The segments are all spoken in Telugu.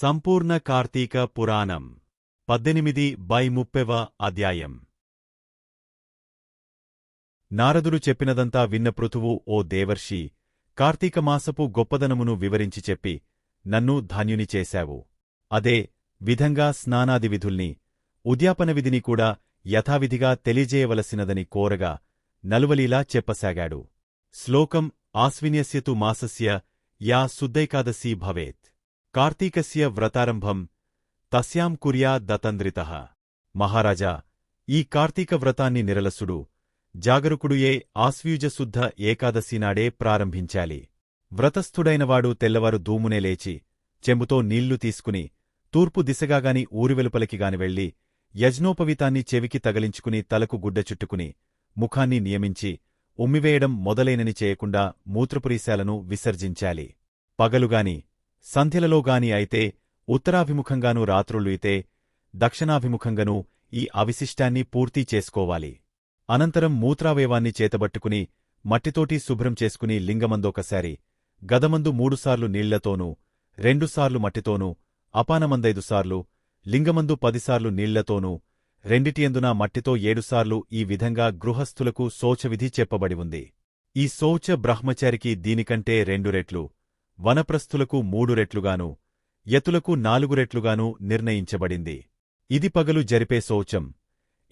సంపూర్ణ కార్తీక పురాణం. పద్దెనిమిది బై ముప్పెవ అధ్యాయం. నారదుడు చెప్పినదంతా విన్న పృథువు ఓ దేవర్షి కార్తీకమాసపు గొప్పదనమును వివరించి చెప్పి నన్ను ధాన్యుని చేశావు. అదే విధంగా స్నానాది విధుల్ని ఉద్యాపన విధిని కూడా యథావిధిగా తెలియజేయవలసినదని కోరగా నలువలీలా చెప్పసాగాడు. శ్లోకం ఆస్విన్యస్యతు మాసస్య యా శుద్ధైకాదశీ భవేత్. కార్తీకస్య వ్రతారంభం తస్యాం కుర్యా దతంద్రిత. మహారాజా ఈ కార్తీక వ్రతాన్ని నిరలసుడు జాగరుకుడుయే ఆశ్వీజశుద్ధ ఏకాదశినాడే ప్రారంభించాలి. వ్రతస్థుడైనవాడు తెల్లవారు దూమునే లేచి చెంబుతో నీళ్ళు తీసుకుని తూర్పు దిశగాగాని ఊరివెలుపలికిగాని వెళ్ళి యజ్ఞోపవీతాన్ని చెవికి తగలించుకుని తలకు గుడ్డ చుట్టుకుని ముఖాన్ని నియమించి ఉమ్మివేయడం మొదలైనని చేయకుండా మూత్రపురీశాలను విసర్జించాలి. పగలుగాని సంధ్యలలోగాని అయితే ఉత్తరాభిముఖంగానూ రాత్రులు దక్షిణాభిముఖంగానూ ఈ అవిశిష్టాన్ని పూర్తీ చేసుకోవాలి. అనంతరం మూత్రావయవాన్ని చేతబట్టుకుని మట్టితోటి శుభ్రం చేసుకుని లింగమందొకసారి గదమందు మూడుసార్లు నీళ్ళతోనూ రెండుసార్లు మట్టితోనూ అపానమందైదుసార్లు లింగమందు పదిసార్లు నీళ్ళతోనూ రెండిటియందున మట్టితో ఏడుసార్లు ఈ విధంగా గృహస్థులకు శోచవిధి చెప్పబడి ఉంది. ఈ శౌచ బ్రహ్మచారికి దీనికంటే రెండు రెట్లు వనప్రస్థులకు మూడు రెట్లుగాను యతులకు నాలుగు రెట్లుగాను నిర్ణయించబడింది. ఇది పగలు జరిపే శౌచం.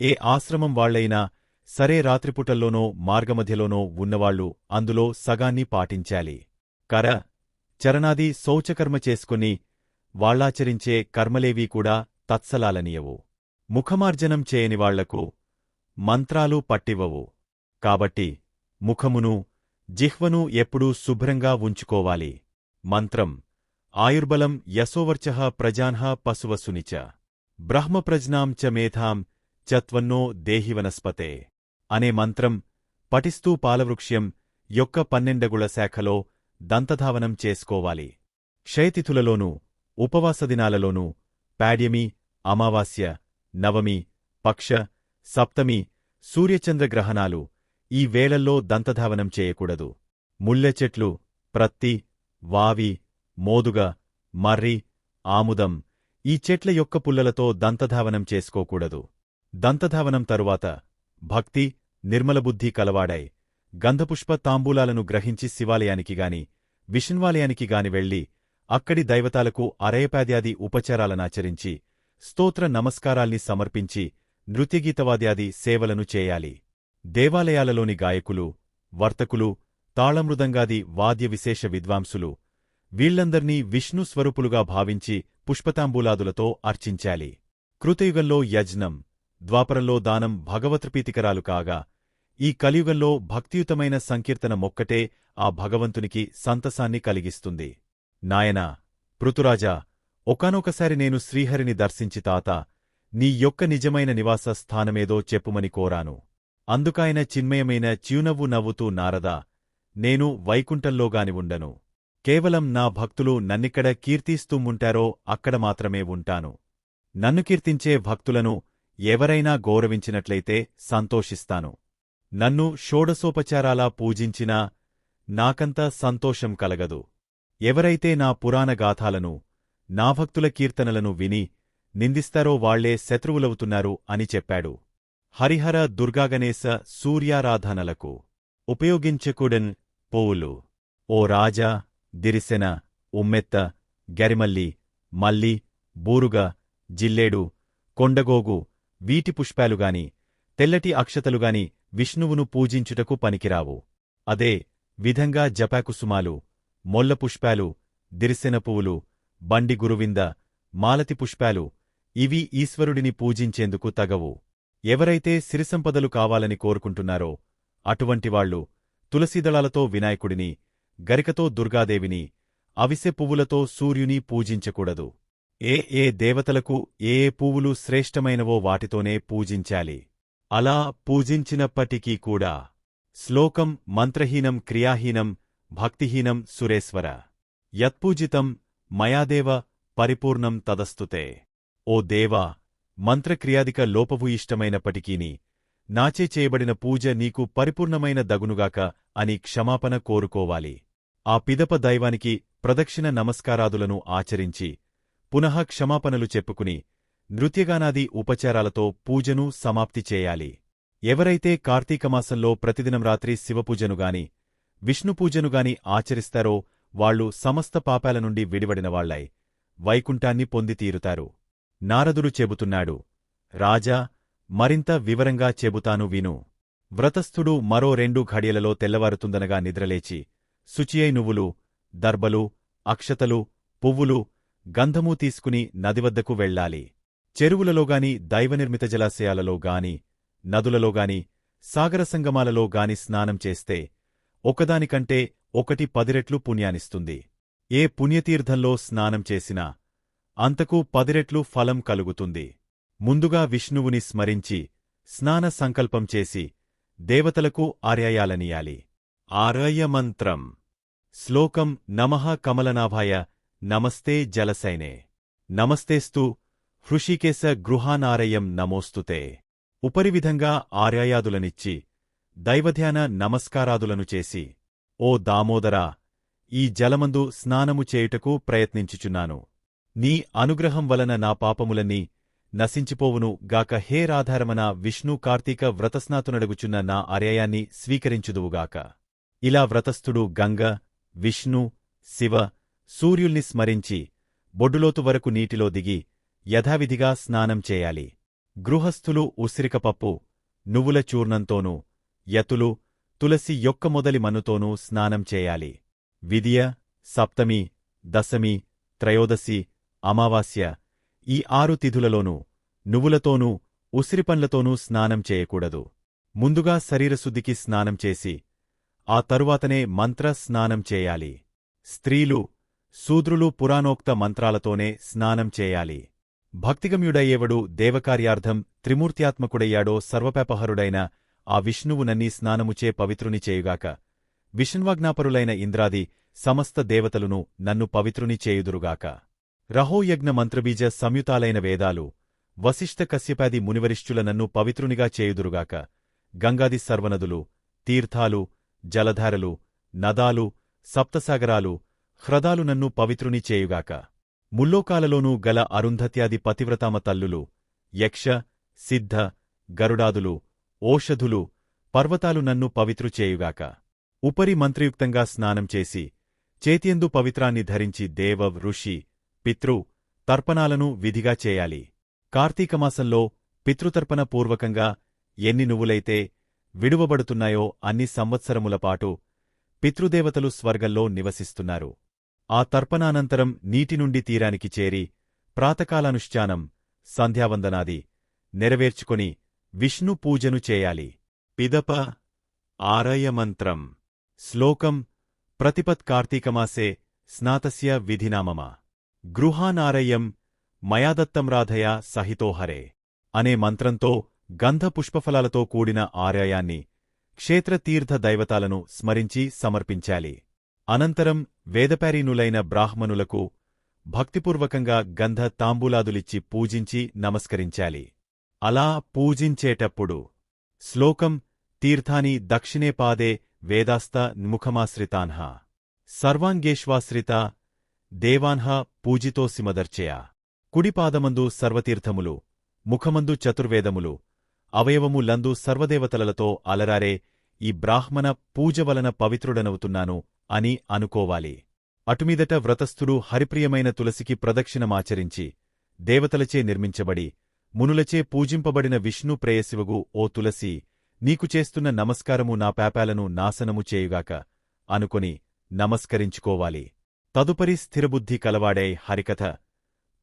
ఏ ఆశ్రమం వాళ్ళైనా సరే రాత్రిపుటల్లోనో మార్గమధ్యలోనో ఉన్నవాళ్ళు అందులో సగాన్ని పాటించాలి. కర చరణాది శౌచకర్మ చేసుకుని వాళ్ళాచరించే కర్మలేవీ కూడా తత్సలాలనియవు. ముఖమార్జనం చేయనివాళ్ళకు మంత్రాలు పట్టివవు కాబట్టి ముఖమును జిహ్వను ఎప్పుడూ శుభ్రంగా ఉంచుకోవాలి. మంత్రం ఆయుర్బలం యశోవర్చః ప్రజాన్హ పశువసునిచ బ్రహ్మప్రజ్నాం చ మేధాం చత్వన్నో దేహివనస్పతే అనే మంత్రం పఠిస్తూ పాలవృక్ష్యం యొక్క పన్నెండగుళ శాఖలో దంతధావనం చేసుకోవాలి. క్షయతిథులలోనూ ఉపవాసదినాలలోనూ పాడ్యమి అమావాస్య నవమి పక్ష సప్తమి సూర్యచంద్రగ్రహణాలు ఈ వేళల్లో దంతధావనం చేయకూడదు. ముల్లెచెట్లు ప్రత్తి వావి మోదుగ మర్రి ఆముదం ఈ చెట్ల యొక్క పుల్లలతో దంతధావనం చేసుకోకూడదు. దంతధావనం తరువాత భక్తి నిర్మలబుద్ధి కలవాడై గంధపుష్ప తాంబూలాలను గ్రహించి శివాలయానికి గాని గాని వెళ్ళి అక్కడి దైవతాలకు అరయపాద్యాది ఉపచారాలనాచరించి స్తోత్ర నమస్కారాల్ని సమర్పించి నృత్యగీతవాద్యాది సేవలను చేయాలి. దేవాలయాలలోని గాయకులు వర్తకులు తాళమృదంగాది వాద్య విశేష విద్వాంసులు వీళ్ళందర్నీ విష్ణు స్వరూపులుగా భావించి పుష్పతాంబూలాదులతో అర్చించాలి. కృతయుగంలో యజ్ఞం ద్వాపరంలో దానం భగవత్ప్రీతికరాలు కాగా ఈ కలియుగంలో భక్తియుతమైన సంకీర్తన మొక్కటే ఆ భగవంతునికి సంతసాన్ని కలిగిస్తుంది. నాయనా పృతురాజా ఒకనొకసారి నేను శ్రీహరిని దర్శించి తాత నీ యొక్క నిజమైన నివాస స్థానమేదో చెప్పుమని కోరాను. అందుకాయన చిన్మయమైన చిరునవ్వు నవ్వుతూ నారదా నేను వైకుంఠంలోగాని ఉండను. కేవలం నా భక్తులు నన్నిక్కడ కీర్తిస్తూముంటారో అక్కడ మాత్రమే ఉంటాను. నన్ను కీర్తించే భక్తులను ఎవరైనా గౌరవించినట్లయితే సంతోషిస్తాను. నన్ను షోడసోపచారాలా పూజించినా నాకంత సంతోషం కలగదు. ఎవరైతే నా పురాణగాథాలను నా భక్తుల కీర్తనలను విని నిందిస్తారో వాళ్ళే శత్రువులవుతున్నారు అని చెప్పాడు. హరిహర దుర్గాగణేశ సూర్యారాధనలకు ఉపయోగించకూడన్ పోవులు. ఓ రాజా దిరిసెన ఉమ్మెత్త గరిమల్లి మల్లి బూరుగ జిల్లేడు కొండగోగు వీటి పుష్పాలుగాని తెల్లటి అక్షతలుగాని విష్ణువును పూజించుటకు పనికిరావు. అదే విధంగా జపాకుసుమాలు మొల్ల పుష్పాలు దిరిసెన పువ్వులు బండి గురువింద మాలతి పుష్పాలు ఇవి ఈశ్వరుడిని పూజించేందుకు తగవు. ఎవరైతే సిరిసంపదలు కావాలని కోరుకుంటున్నారో అటువంటివాళ్ళు తులసీదళాలతో వినాయకుడిని గరికతో దుర్గాదేవిని అవిసె పువ్వులతో సూర్యుని పూజించకూడదు. ఏ ఏ దేవతలకు ఏ ఏ పువ్వులు శ్రేష్టమైనవో వాటితోనే పూజించాలి. అలా పూజించినప్పటికీ కూడా శ్లోకం మంత్రహీనం క్రియాహీనం భక్తిహీనం సురేశ్వర. యత్పూజితం మయాదేవ పరిపూర్ణం తదస్తుతే. ఓ దేవా మంత్రక్రియాదిక లోపభూయిష్టమైనప్పటికీని నాచే చేయబడిన పూజ నీకు పరిపూర్ణమైన దగునుగాక అని క్షమాపణ కోరుకోవాలి. ఆ పిదప దైవానికి ప్రదక్షిణ నమస్కారాదులను ఆచరించి పునః క్షమాపణలు చెప్పుకుని నృత్యగానాది ఉపచారాలతో పూజను సమాప్తి చేయాలి. ఎవరైతే కార్తీకమాసంలో ప్రతిదినం రాత్రి శివపూజనుగాని విష్ణుపూజనుగాని ఆచరిస్తారో వాళ్ళు సమస్త పాపాల నుండి విడివడినవాళ్ళై వైకుంఠాన్ని పొందితీరుతారు నారదుడు చెబుతున్నాడు రాజా మరింత వివరంగా చెబుతాను విను. వ్రతస్థుడు మరో రెండు ఘడియలలో తెల్లవారుతుందనగా నిద్రలేచి శుచియై నువ్వులు దర్బలు అక్షతలు పువ్వులు గంధము తీసుకుని నదివద్దకు వెళ్ళాలి. చెరువులలోగాని దైవనిర్మిత జలాశయాలలో గాని నదులలోగాని సాగర సంగమాలలో గాని స్నానం చేస్తే ఒకదానికంటే ఒకటి పదిరెట్లు పుణ్యానిస్తుంది. ఏ పుణ్యతీర్థంలో స్నానం చేసినా అంతకు పదిరెట్లు ఫలం కలుగుతుంది. ముందుగా విష్ణువుని స్మరించి స్నాన సంకల్పం చేసి దేవతలకు ఆర్యాయాలనియాలి. ఆరయమంత్రం. శ్లోకం నమః కమలనాభాయ నమస్తే జలసైనే. నమస్తేస్తు హృషికేశ గృహానారయం నమోస్తుతే. ఉపరివిధంగా ఆర్యాయాదులనిచ్చి దైవధ్యాన నమస్కారాదులను చేసి ఓ దామోదరా ఈ జలమందు స్నానము చేయుటకు ప్రయత్నించుచున్నాను. నీ అనుగ్రహం వలన నా పాపములన్నీ నశించిపోవును గాక హే రాధారమణ విష్ణు కార్తీక వ్రతస్నాతునడుగుచున్న నా ఆర్యాయాన్ని స్వీకరించుదువుగాక. ఇలా వ్రతస్థుడు గంగ విష్ణు శివ సూర్యుల్ని స్మరించి బొడ్డులోతు వరకు నీటిలో దిగి యథావిధిగా స్నానం చేయాలి. గృహస్థులు ఉసిరికపప్పు నువ్వుల చూర్ణంతోనూ యతులు తులసి యొక్క మొదలి మన్నుతోనూ స్నానం చేయాలి. విదియ సప్తమి దశమి త్రయోదశి అమావాస్య ఈ ఆరు తిథులలోనూ నువ్వులతోనూ ఉసిరిపండ్లతోనూ స్నానం చేయకూడదు. ముందుగా శరీరశుద్ధికి స్నానం చేసి ఆ తరువాతనే మంత్ర స్నానం చేయాలి. స్త్రీలు శూద్రులు పురాణోక్త మంత్రాలతోనే స్నానం చేయాలి. భక్తిగమ్యుడయ్యేవడు దేవకార్యార్థం త్రిమూర్త్యాత్మకుడయ్యాడో సర్వపాపహరుడైన ఆ విష్ణువునన్నీ స్నానముచే పవిత్రుని చేయుగాక విష్ణువాజ్ఞాపరులైన ఇంద్రాది సమస్త దేవతలును నన్ను పవిత్రుని చేయుదురుగాక. రహోయజ్ఞ మంత్రబీజ సంయుతాలైన వేదాలు వశిష్ఠ కశ్యపాది మునివరిష్ఠుల నన్ను పవిత్రునిగా చేయుదురుగాక. గంగాది సర్వనదులు తీర్థాలు జలధారలు నదాలు సప్తసాగరాలు హ్రదాలు నన్ను పవిత్రుని చేయుగాక. ముల్లోకాలలోనూ గల అరుంధత్యాది పతివ్రతామ తల్లులు యక్ష సిద్ధ గరుడాదులు ఓషధులు పర్వతాలు నన్ను పవిత్రు చేయుగాక. ఉపరి మంత్రయుక్తంగా స్నానం చేసి చేతియందు పవిత్రాన్ని ధరించి దేవ ఋషి పితృ తర్పణాలను విధిగా చేయాలి. కార్తీకమాసంలో పితృతర్పణ పూర్వకంగా ఎన్ని నువ్వులైతే విడువబడుతున్నాయో అన్ని సంవత్సరములపాటు పితృదేవతలు స్వర్గంలో నివసిస్తున్నారు. ఆ తర్పణానంతరం నీటి నుండి తీరానికి చేరి ప్రాతకాలానుష్ఠానం సంధ్యావందనాది నెరవేర్చుకొని విష్ణు పూజను చేయాలి. పిదప ఆరయమంత్రం శ్లోకం ప్రతిపత్ కార్తీకమాసే స్నాతస్య విధినామమా. గృహానారయ్యం మయాదత్తం రాధయా సహితోహరే అనే మంత్రంతో గంధ పుష్పఫలాలతో కూడిన ఆర్యాయాన్ని క్షేత్రతీర్థ దైవతాలను స్మరించి సమర్పించాలి. అనంతరం వేదపారీనులైన బ్రాహ్మణులకు భక్తిపూర్వకంగా గంధ తాంబూలాదులిచ్చి పూజించి నమస్కరించాలి. అలా పూజించేటప్పుడు శ్లోకం తీర్థాని దక్షిణే పాదే వేదాస్త ముఖమాశ్రితాన్హ సర్వాంగేశ్వాశ్రిత దేవాన్హ పూజితో పూజితోసిమదర్చయ. కుడిపాదమందు సర్వతీర్థములు ముఖమందు చతుర్వేదములు అవయవములందు సర్వదేవతలతో అలరారే ఈ బ్రాహ్మణ పూజ వలన పవిత్రుడనవుతున్నాను అని అనుకోవాలి. అటుమీదట వ్రతస్థుడు హరిప్రియమైన తులసికి ప్రదక్షిణమాచరించి దేవతలచే నిర్మించబడి మునులచే పూజింపబడిన విష్ణు ప్రేయశివగు ఓ తులసి నీకు చేస్తున్న నమస్కారము నా పాపాలను నాశనము చేయుగాక అనుకొని నమస్కరించుకోవాలి. తదుపరి స్థిరబుద్ధి కలవాడై హరికథ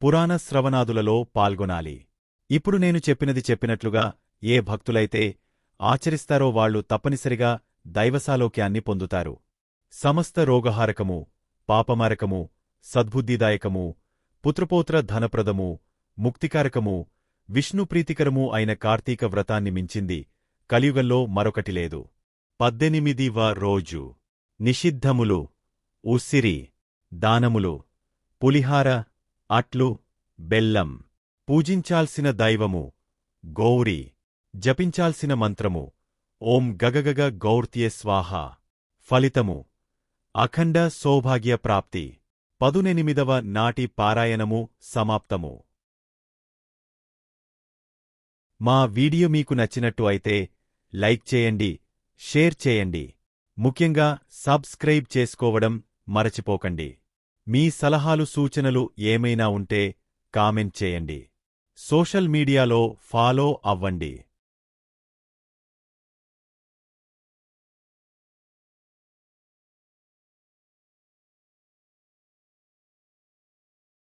పురాణ శ్రవణాదులలో పాల్గొనాలి. ఇప్పుడు నేను చెప్పినది చెప్పినట్లుగా ఏ భక్తులైతే ఆచరిస్తారో వాళ్ళు తప్పనిసరిగా దైవసాలోక్యాన్ని పొందుతారు. సమస్త రోగహారకము పాపమారకము సద్బుద్ధిదాయకము పుత్రపోత్ర ధనప్రదము ముక్తికారకము విష్ణుప్రీతికరము అయిన కార్తీక వ్రతాన్ని మించింది కలియుగంలో మరొకటి లేదు. పద్దెనిమిదివ రోజు. నిషిద్ధములు. ఉసిరి. దానములు పులిహార అట్లు బెల్లం. పూజించాల్సిన దైవము గౌరీ. జపించాల్సిన మంత్రము ఓం గగగగ గౌర్త్యే స్వాహ. ఫలితము అఖండ సౌభాగ్య ప్రాప్తి. పదునెనిమిదవ నాటి పారాయణము సమాప్తము. మా వీడియో మీకు నచ్చినట్టు అయితే లైక్ చేయండి షేర్ చేయండి. ముఖ్యంగా సబ్స్క్రైబ్ చేసుకోవడం మరచిపోకండి. మీ సలహాలు సూచనలు ఏమైనా ఉంటే కామెంట్ చేయండి. సోషల్ మీడియాలో ఫాలో అవ్వండి.